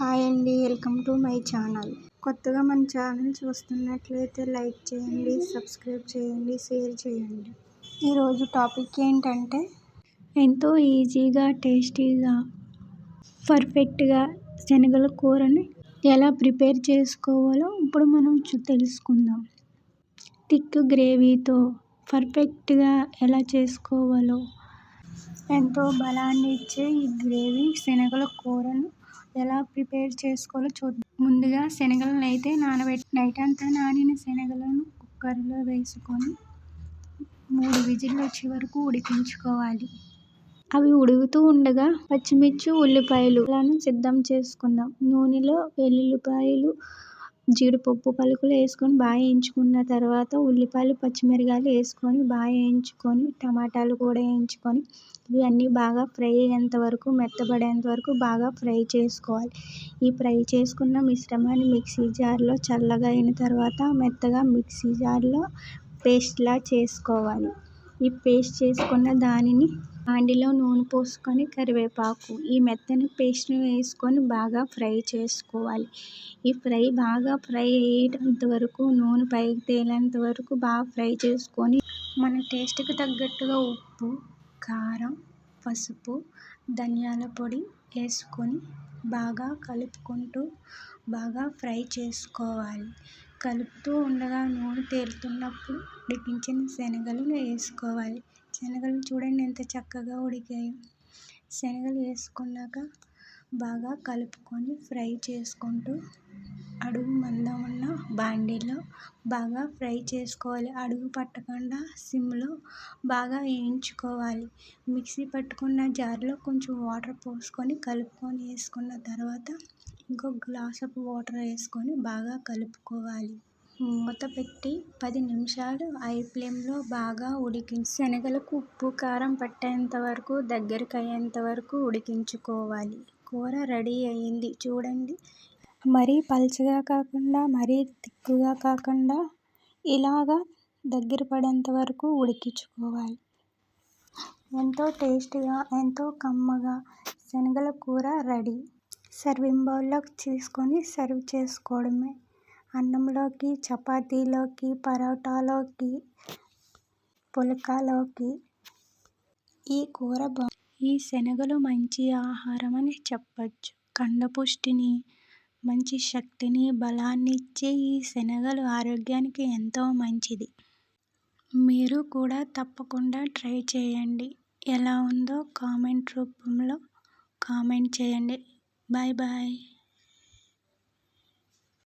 Hi అండి welcome to my channel. కొత్తగా మన ఛానల్ చూస్తున్నట్లయితే లైక్ చేయండి సబ్స్క్రైబ్ చేయండి షేర్ చేయండి. ఈరోజు టాపిక్ ఏంటంటే ఎంతో ఈజీగా టేస్టీగా పర్ఫెక్ట్గా శనగల కూరని ఎలా ప్రిపేర్ చేసుకోవాలో ఇప్పుడు మనం తెలుసుకుందాం. థిక్ గ్రేవీతో పర్ఫెక్ట్గా ఎలా చేసుకోవాలో. ఎంతో బలాన్ని ఇచ్చే ఈ గ్రేవీ శనగల కూరను ఎలా ప్రిపేర్ చేసుకోవాలో చూద్దాం. ముందుగా శనగలను అయితే నానబెట్టి నైట్ అంతా నానిన శనగలను కుక్కర్లో వేసుకొని మూడు విజిల్లు వచ్చే వరకు ఉడికించుకోవాలి. అవి ఉడుకుతూ ఉండగా పచ్చిమిర్చి ఉల్లిపాయలు సిద్ధం చేసుకుందాం. నూనెలో వెల్లుల్లిపాయలు జీడిపప్పు పలుకులు వేసుకొని బాగా వేయించుకున్న తర్వాత ఉల్లిపాయలు పచ్చిమిరపకాయలు వేసుకొని బాగా వేయించుకొని టమాటాలు కూడా వేయించుకొని ఇవన్నీ బాగా ఫ్రై అయ్యేంత వరకు మెత్తబడేంత వరకు బాగా ఫ్రై చేసుకోవాలి. ఈ ఫ్రై చేసుకున్న మిశ్రమాన్ని మిక్సీ జార్లో చల్లగా అయిన తర్వాత మెత్తగా మిక్సీ జార్లో పేస్ట్లా చేసుకోవాలి. ఈ పేస్ట్ చేసుకున్న దానిని హాండీలో నూనె పోసుకొని కరివేపాకు ఈ మెత్తని పేస్ట్ని వేసుకొని బాగా ఫ్రై చేసుకోవాలి. ఈ ఫ్రై బాగా ఫ్రై అయ్యేంత వరకు నూనె పైకి తేలేంత వరకు బాగా ఫ్రై చేసుకొని మన టేస్ట్కి తగ్గట్టుగా ఉప్పు కారం పసుపు ధనియాల పొడి వేసుకొని బాగా కలుపుకుంటూ బాగా ఫ్రై చేసుకోవాలి. కలుపుతూ ఉండగా నూనె తేలుతున్నప్పుడు ఉడికించిన శనగలు వేసుకోవాలి. శనగలు చూడండి ఎంత చక్కగా ఉడికాయో. శనగలు వేసుకున్నాక బాగా కలుపుకొని ఫ్రై చేసుకుంటూ అడుగు మందం ఉన్న బాండీలో బాగా ఫ్రై చేసుకోవాలి. అడుగు పట్టకుండా సిమ్లో బాగా వేయించుకోవాలి. మిక్సీ పట్టుకున్న జార్లో కొంచెం వాటర్ పోసుకొని కలుపుకొని వేసుకున్న తర్వాత ఇంకో ఆఫ్ వాటర్ వేసుకొని బాగా కలుపుకోవాలి. మూత పెట్టి పది నిమిషాలు హై ఫ్లేమ్లో బాగా ఉడికించి శనగలకు ఉప్పు కారం పట్టేంత వరకు దగ్గరికి అయ్యేంత వరకు ఉడికించుకోవాలి. కూర రెడీ అయ్యింది. చూడండి. మరీ పలుచగా కాకుండా మరీ తిక్కుగా కాకుండా ఇలాగా దగ్గర పడేంత వరకు ఉడికించుకోవాలి. ఎంతో టేస్టీగా ఎంతో కమ్మగా శనగల కూర రెడీ. సర్వింగ్ బౌల్లోకి తీసుకొని సర్వ్ చేసుకోవడమే. అన్నంలోకి చపాతీలోకి పరోటాలోకి పుల్కాలోకి. ఈ కూర బా ఈ శనగలు మంచి ఆహారం అని చెప్పచ్చు. కండపుష్టిని మంచి శక్తిని బలాన్ని ఇచ్చే ఈ శనగలు ఆరోగ్యానికి ఎంతో మంచిది. మీరు కూడా తప్పకుండా ట్రై చేయండి. ఎలా ఉందో కామెంట్ రూపంలో కామెంట్ చేయండి. Bye bye.